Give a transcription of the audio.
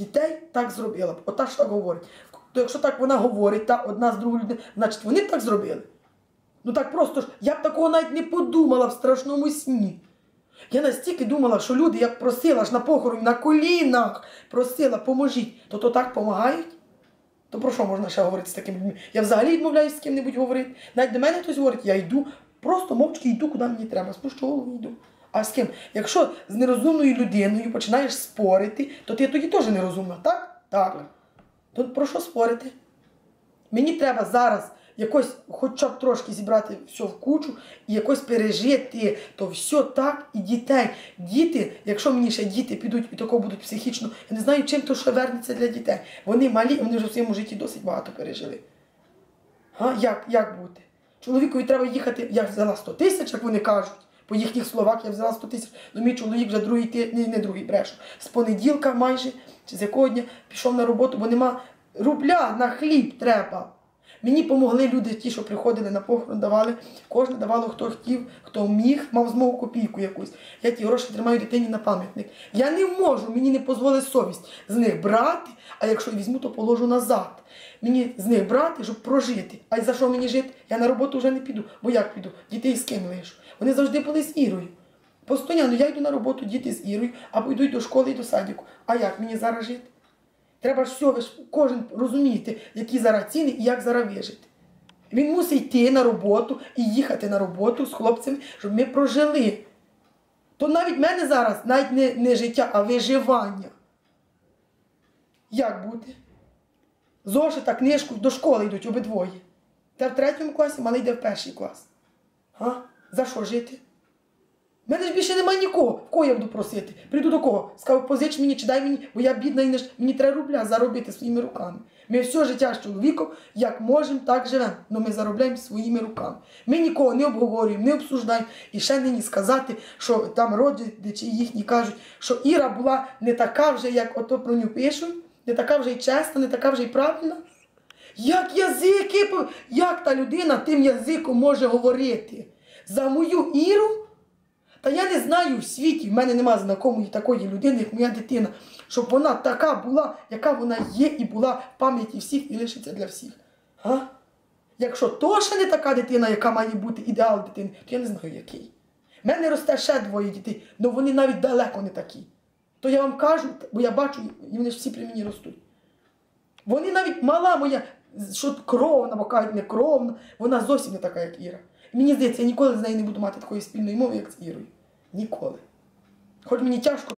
дітей так зробила б. Ота ж так говорить. То якщо так вона говорить, та одна з другою людиною, значить вони б так зробили. Ну так просто ж, я б такого навіть не подумала в страшному сні. Я настільки думала, що люди, я просила ж на похорон на колінах, просила, поможіть, то то так допомагають? То про що можна ще говорити з такими людьми? Я взагалі відмовляюсь з ким-небудь говорити. Навіть до мене хтось говорить, я йду, просто мовчки йду, куди мені треба, спущу голову йду. А з ким? Якщо з нерозумною людиною починаєш спорити, то ти тоді теж нерозумна, так? Так. То про що спорити? Мені треба зараз якось, хоча б трошки зібрати все в кучу і якось пережити то все так і дітей. Діти, якщо мені ще діти підуть і такого будуть психічно, я не знаю, чим то ще вернеться для дітей. Вони малі, вони вже в своєму житті досить багато пережили. А? Як, як бути? Чоловікові треба їхати, я взяла 100 тисяч, як вони кажуть. По їхніх словах я взяла 100 тисяч, ну мій чоловік вже другий ти, не, другий брешу. З понеділка майже, чи з якого дня пішов на роботу, бо нема рубля на хліб треба. Мені допомогли люди, ті, що приходили на похорон, давали. Кожен давало, хто хотів, хто міг, мав змогу копійку якусь. Я ті гроші тримаю дитині на пам'ятник. Я не можу, мені не дозволить совість з них брати, а якщо візьму, то положу назад. Мені з них брати, щоб прожити. А за що мені жити? Я на роботу вже не піду. Бо як піду? Дітей з ким лишу? Вони завжди були з Ірою. Постоянно я йду на роботу, діти з Ірою, або йдуть до школи і до садіку. А як мені зараз жити? Треба ж все, кожен розумієте, які зараз ціни і як зараз вижити. Він мусить йти на роботу і їхати на роботу з хлопцями, щоб ми прожили. То навіть в мене зараз навіть не, не життя, а виживання. Як бути? Зошита, книжку до школи йдуть обидвоє. Та в третьому класі, малий йде в перший клас. А? За що жити? У мене ж більше немає нікого. В кого я буду просити? Прийду до кого? Скажу, позич мені чи дай мені, бо я бідна і мені треба рубля заробити своїми руками. Ми все життя з чоловіком, як можемо, так живемо. але ми заробляємо своїми руками. Ми нікого не обговорюємо, не обсуждаємо. І ще нині сказати, що там родичі їхні кажуть, що Іра була не така вже, як ото про нього пишуть, не така вже й чесна, не така вже й правильна. Як язики, як та людина тим язиком може говорити? За мою Іру? Та я не знаю в світі, в мене немає знакомої такої людини, як моя дитина, щоб вона така була, яка вона є, і була в пам'яті всіх і лишиться для всіх. А? Якщо то ще не така дитина, яка має бути ідеал дитини, то я не знаю який. В мене росте ще двоє дітей, але вони навіть далеко не такі. То я вам кажу, бо я бачу, і вони ж всі при мені ростуть. Вони навіть мала моя, що кровна, бо кажуть, не кровна, вона зовсім не така, як Іра. Мені здається, я ніколи з нею не буду мати такої спільної мови, як з Ірою. Ніколи. Хоч мені тяжко.